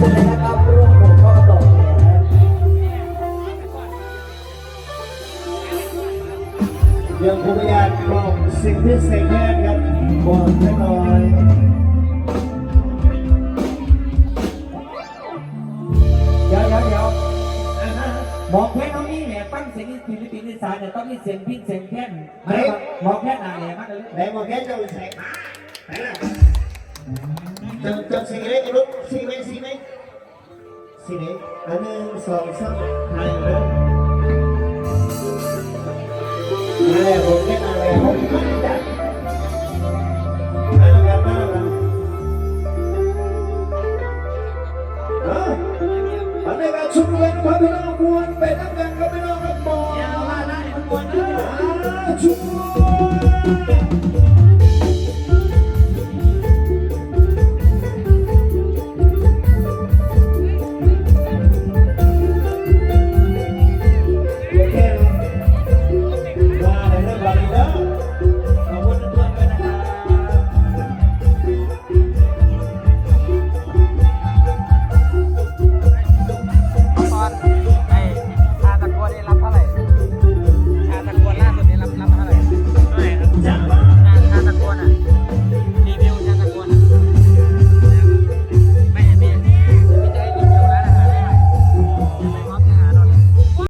เชิญเลยนะครับร่วมผมก็ตกแหนยังผู้พยานบอกสิ่งที่เสกแค่ครับบอกให้หน่อยเดี๋ยวเดี๋ยวเดี๋ยวบอกแค่น้องนี่เนี่ยตั้งเสียงศิลปินอีสานเนี่ยต้องมีเสียงพินเสียงแค้นบอกแค่ไหนเนี่ยมากเลยไหนบอกแค่เจ้าเสกมาไหนล่ะ จ้าเจ้าสิ่งเล็กลูกสิ่งเล็กสิ่งเล็กสิ่งเล็กอันหนึ่งสองสามห้าหกมาแล้วบอกแค่มาแล้วมาจัดมาแล้วมาแล้วเอออันนี้ก็ชุมเล่นพัฒนามวลไปนักกันก็ไม่ต้องรับบอกอย่ามน้าให้มั down.